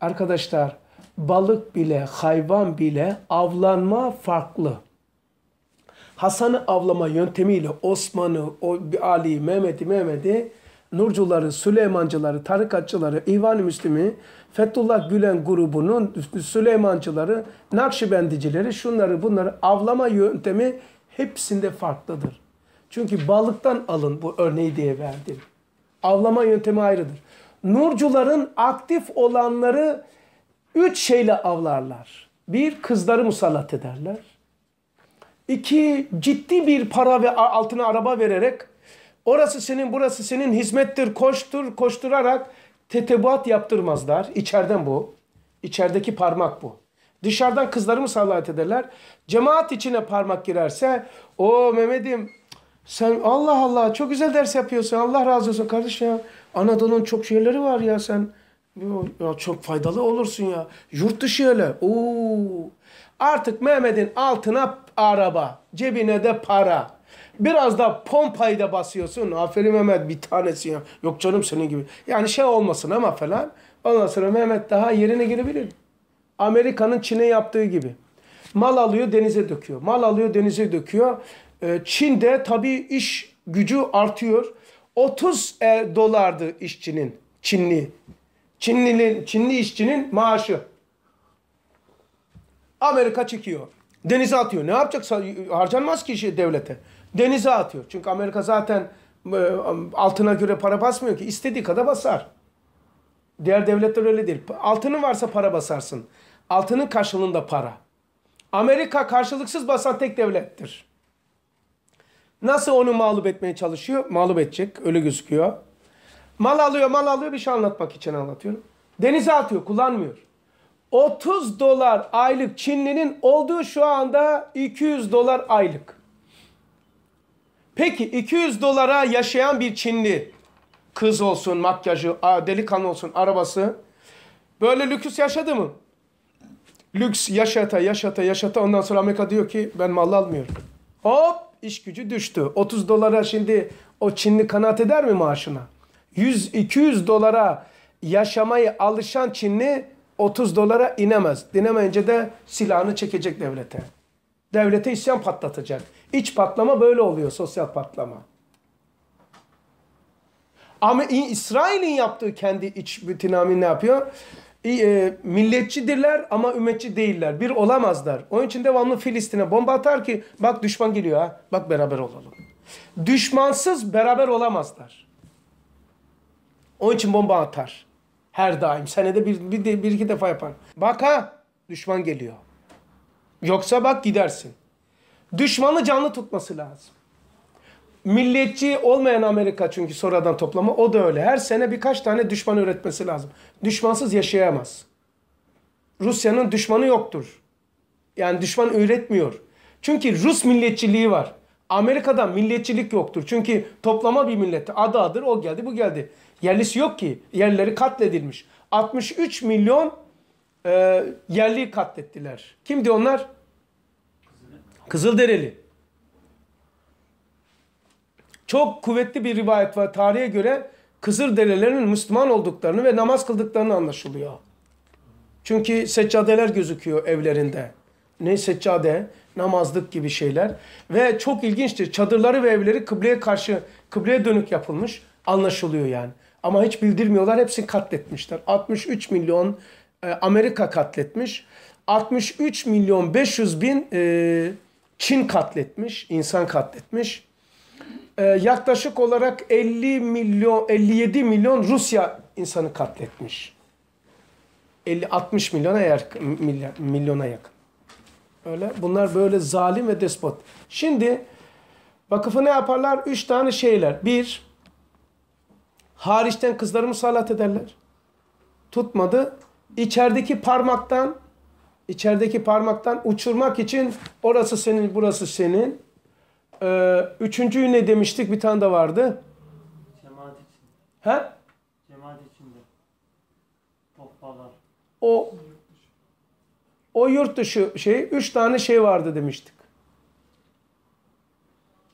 Arkadaşlar balık bile, hayvan bile avlanma farklı. Hasan'ı avlama yöntemiyle Osman'ı, Ali, Mehmet'i, Mehmet'i, Nurcuları, Süleymancıları, tarikatçıları, İhvan-ı Müslüm'i, Fethullah Gülen grubunun Süleymancıları, Nakşibendicileri, şunları bunları avlama yöntemi hepsinde farklıdır. Çünkü balıktan alın bu örneği diye verdim. Avlama yöntemi ayrıdır. Nurcuların aktif olanları üç şeyle avlarlar. Bir, kızları musallat ederler. İki, ciddi bir para ve altına araba vererek orası senin, burası senin hizmettir, koştur, koşturarak tetebuat yaptırmazlar. İçeriden bu. İçerideki parmak bu. Dışarıdan kızları musallat ederler. Cemaat içine parmak girerse o Mehmet'im sen Allah Allah çok güzel ders yapıyorsun. Allah razı olsun kardeş ya. Anadolu'nun çok şeyleri var ya sen. Ya çok faydalı olursun ya. Yurt dışı öyle. Oo. Artık Mehmet'in altına araba, cebine de para. Biraz da pompayı da basıyorsun. Aferin Mehmet bir tanesi ya. Yok canım senin gibi. Yani şey olmasın ama falan. Ondan sonra Mehmet daha yerine girebilir. Amerika'nın Çin'e yaptığı gibi. Mal alıyor denize döküyor. Mal alıyor denize döküyor. Ee, Çin'de tabii iş gücü artıyor. 30 e, dolardı işçinin, Çinli. Çinli, Çinli işçinin maaşı. Amerika çekiyor. Denize atıyor. Ne yapacak? Harcanmaz ki şey devlete. Denize atıyor. Çünkü Amerika zaten e, altına göre para basmıyor ki. İstediği kadar basar. Diğer devletler öyle değil. Altının varsa para basarsın. Altının karşılığında para. Amerika karşılıksız basan tek devlettir. Nasıl onu mağlup etmeye çalışıyor? Mağlup edecek. Öyle gözüküyor. Mal alıyor, mal alıyor. Bir şey anlatmak için anlatıyorum. Denize atıyor, kullanmıyor. 30 dolar aylık Çinlinin olduğu şu anda 200 dolar aylık. Peki 200 dolara yaşayan bir Çinli kız olsun, makyajı, delikanlı olsun, arabası böyle lüks yaşadı mı? Lüks yaşata, yaşata, yaşata ondan sonra Amerika diyor ki ben mal almıyorum. Hop iş gücü düştü. 30 dolara şimdi o Çinli kanaat eder mi maaşına? 100-200 dolara yaşamayı alışan Çinli 30 dolara inemez. Dinemeyince de silahını çekecek devlete. Devlete isyan patlatacak. İç patlama böyle oluyor, sosyal patlama. Ama İsrail'in yaptığı kendi iç bütünami ne yapıyor? E, milletçidirler ama ümmetçi değiller. Bir olamazlar. Onun için devamlı Filistin'e bomba atar ki bak düşman geliyor ha. Bak beraber olalım. Düşmansız beraber olamazlar. Onun için bomba atar. Her daim. Senede bir, bir, bir iki defa yapar. Bak ha düşman geliyor. Yoksa bak gidersin. Düşmanı canlı tutması lazım. Milliyetçi olmayan Amerika çünkü sonradan toplama o da öyle. Her sene birkaç tane düşman üretmesi lazım. Düşmansız yaşayamaz. Rusya'nın düşmanı yoktur. Yani düşman üretmiyor. Çünkü Rus milliyetçiliği var. Amerika'da milliyetçilik yoktur. Çünkü toplama bir millet. Adı adır o geldi bu geldi. Yerlisi yok ki. Yerleri katledilmiş. 63 milyon e, yerli katlettiler. Kimdi onlar? Kızılderili. Çok kuvvetli bir rivayet var. Tarihe göre Kızılderililerin Müslüman olduklarını ve namaz kıldıklarını anlaşılıyor. Çünkü seccadeler gözüküyor evlerinde. Ne seccade, namazlık gibi şeyler. Ve çok ilginçtir. Çadırları ve evleri kıbleye karşı, kıbleye dönük yapılmış. Anlaşılıyor yani. Ama hiç bildirmiyorlar. Hepsini katletmişler. 63 milyon e, Amerika katletmiş. 63 milyon 500 bin e, Çin katletmiş. insan katletmiş. E, yaklaşık olarak 50 milyon 57 milyon Rusya insanı katletmiş. 50 60 milyona yakın, milyar, milyona yakın. Öyle. Bunlar böyle zalim ve despot. Şimdi vakıfı ne yaparlar? Üç tane şeyler. Bir, hariçten kızları musallat ederler. Tutmadı. İçerideki parmaktan içerideki parmaktan uçurmak için orası senin, burası senin. Ee, üçüncüyü ne demiştik? Bir tane de vardı. Cemaat için. He? Cemaat içinde. Topbalar. O o yurt dışı şey, üç tane şey vardı demiştik.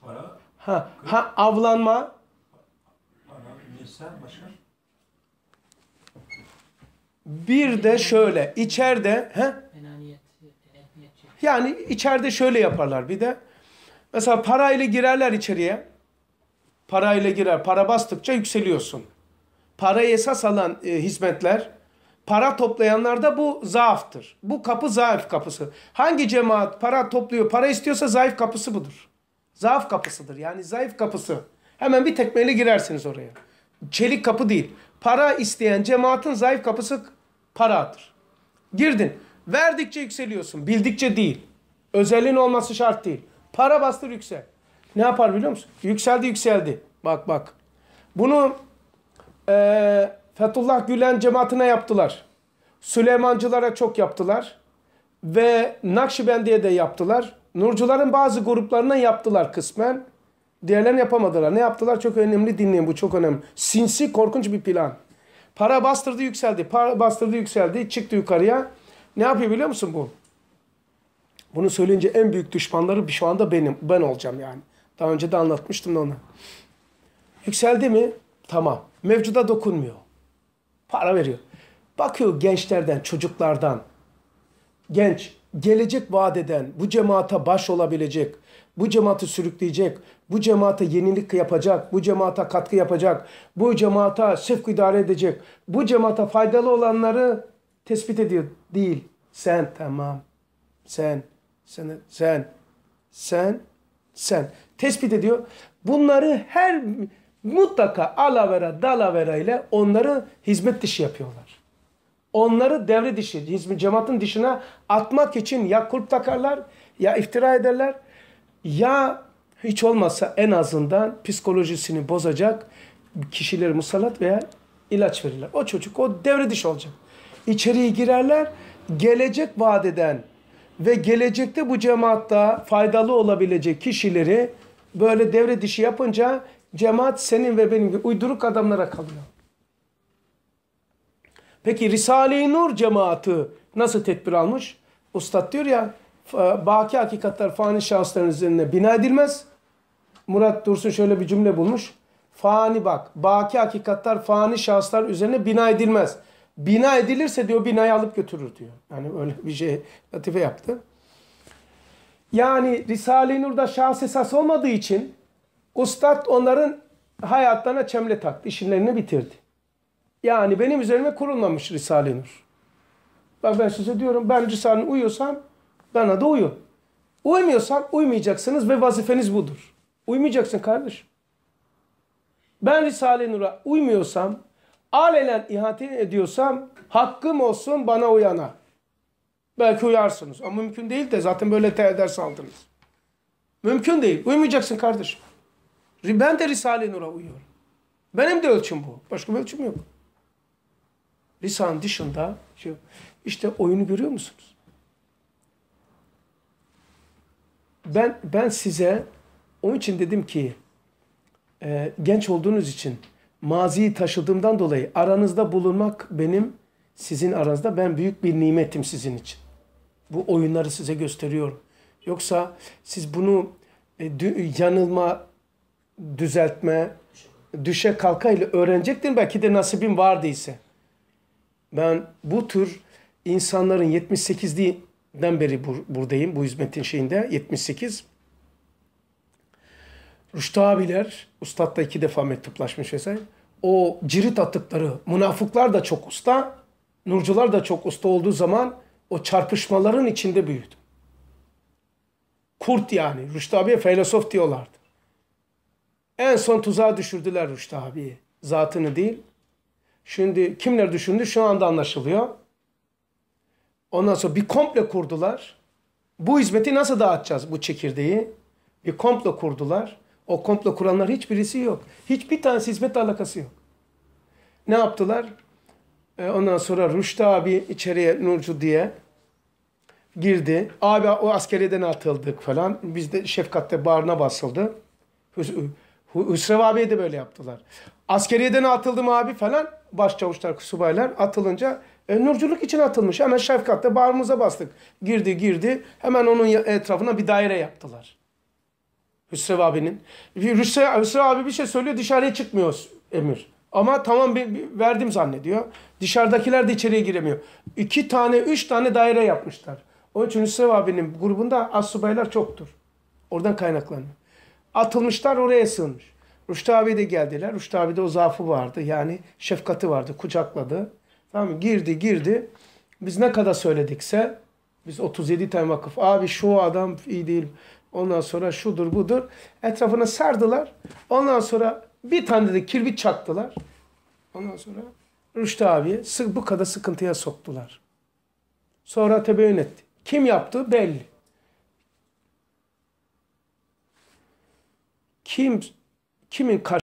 Para, Ha, ha avlanma, para, nisa, başka? Bir de şöyle içeride he? Enaniyetçi. Yani içeride şöyle yaparlar bir de. Mesela parayla girerler içeriye. Parayla girer. Para bastıkça yükseliyorsun. Parayı esas alan e, hizmetler, para toplayanlarda bu zaaftır. Bu kapı zaaf kapısı. Hangi cemaat para topluyor, para istiyorsa zayıf kapısı budur. Zaaf kapısıdır. Yani zayıf kapısı. Hemen bir tekmeyle girersiniz oraya. Çelik kapı değil. Para isteyen cemaatin zayıf kapısı paradır. Girdin. Verdikçe yükseliyorsun. Bildikçe değil. Özelliğin olması şart değil. Para bastır yüksel. Ne yapar biliyor musun? Yükseldi yükseldi. Bak bak. Bunu eee Fethullah Gülen cemaatine yaptılar. Süleymancılara çok yaptılar. Ve Nakşibendiye de yaptılar. Nurcuların bazı gruplarına yaptılar kısmen. Diğerlerini yapamadılar. Ne yaptılar? Çok önemli dinleyin. Bu çok önemli. Sinsi, korkunç bir plan. Para bastırdı yükseldi. Para bastırdı yükseldi. Çıktı yukarıya. Ne yapıyor biliyor musun bu? Bunu söyleyince en büyük düşmanları şu anda benim. Ben olacağım yani. Daha önce de anlatmıştım da onu. Yükseldi mi? Tamam. Mevcuda dokunmuyor. Para veriyor. Bakıyor gençlerden, çocuklardan. Genç, gelecek vaat eden, bu cemaate baş olabilecek, bu cemaati sürükleyecek, bu cemaate yenilik yapacak, bu cemaate katkı yapacak, bu cemaate sevk idare edecek, bu cemaate faydalı olanları tespit ediyor. Değil. Sen tamam. Sen, sen, sen, sen, sen. Tespit ediyor. Bunları her mutlaka alavera dalavera ile onları hizmet dışı yapıyorlar. Onları devre dışı, hizmet cemaatin dışına atmak için ya kulp takarlar, ya iftira ederler, ya hiç olmazsa en azından psikolojisini bozacak kişileri musallat veya ilaç verirler. O çocuk o devre dışı olacak. İçeriye girerler, gelecek vaat eden ve gelecekte bu cemaatta faydalı olabilecek kişileri böyle devre dışı yapınca cemaat senin ve benim uyduruk adamlara kalıyor. Peki Risale-i Nur cemaati nasıl tedbir almış? Ustad diyor ya baki hakikatler fani şahısların üzerine bina edilmez. Murat Dursun şöyle bir cümle bulmuş. Fani bak baki hakikatler fani şahıslar üzerine bina edilmez. Bina edilirse diyor binayı alıp götürür diyor. Yani öyle bir şey latife yaptı. Yani Risale-i Nur'da şahs esas olmadığı için Ustad onların hayatlarına çemle taktı. işinlerini bitirdi. Yani benim üzerime kurulmamış Risale-i Nur. Bak ben size diyorum ben Risale'ye uyuyorsam bana da uyun. Uymuyorsam uymayacaksınız ve vazifeniz budur. Uymayacaksın kardeş. Ben Risale-i Nur'a uymuyorsam, alenen ihanet ediyorsam hakkım olsun bana uyana. Belki uyarsınız ama mümkün değil de zaten böyle ders aldınız. Mümkün değil. Uymayacaksın kardeşim. Ben de Risale-i Nur'a uyuyorum. Benim de ölçüm bu. Başka bir ölçüm yok. Lisan dışında şey, işte oyunu görüyor musunuz? Ben ben size onun için dedim ki e, genç olduğunuz için maziyi taşıdığımdan dolayı aranızda bulunmak benim sizin aranızda ben büyük bir nimetim sizin için. Bu oyunları size gösteriyorum. Yoksa siz bunu e, yanılma, düzeltme, düşe kalka ile öğrenecektin belki de nasibin vardıysa. Ben bu tür insanların 78'den beri bur buradayım bu hizmetin şeyinde 78. Rüştü abiler, Ustad da iki defa mektuplaşmış vesaire. O cirit attıkları münafıklar da çok usta, nurcular da çok usta olduğu zaman o çarpışmaların içinde büyüdüm. Kurt yani. Rüştü abiye filozof diyorlardı. En son tuzağa düşürdüler Rüştü abiyi. Zatını değil. Şimdi kimler düşündü şu anda anlaşılıyor. Ondan sonra bir komple kurdular. Bu hizmeti nasıl dağıtacağız bu çekirdeği? Bir komple kurdular. O komple kuranlar hiçbirisi yok. Hiçbir tanesi hizmet alakası yok. Ne yaptılar? Ee, ondan sonra Rüştü abi içeriye Nurcu diye girdi. Abi o askeriyeden atıldık falan. Biz de şefkatte bağrına basıldı. Hüsrev abiye de böyle yaptılar. Askeriyeden atıldım abi falan. Başçavuşlar, subaylar atılınca e, nurculuk için atılmış. Hemen şefkatte bağrımıza bastık. Girdi girdi. Hemen onun etrafına bir daire yaptılar. Hüsrev abinin. Hüsrev, Hüsrev abi bir şey söylüyor dışarıya çıkmıyor emir. Ama tamam bir, bir verdim zannediyor. Dışarıdakiler de içeriye giremiyor. İki tane, üç tane daire yapmışlar. Onun için Hüsrev abinin grubunda assubaylar çoktur. Oradan kaynaklanıyor. Atılmışlar oraya sığınmış. Rüştü abi de geldiler. Rüştü abi de o zaafı vardı. Yani şefkati vardı. Kucakladı. Tamam? Girdi girdi. Biz ne kadar söyledikse biz 37 tane vakıf. Abi şu adam iyi değil. Ondan sonra şudur budur. Etrafına sardılar. Ondan sonra bir tane de kirbit çaktılar. Ondan sonra Rüştü abi bu kadar sıkıntıya soktular. Sonra tebeyyün etti. Kim yaptı belli. Kim kimin karşı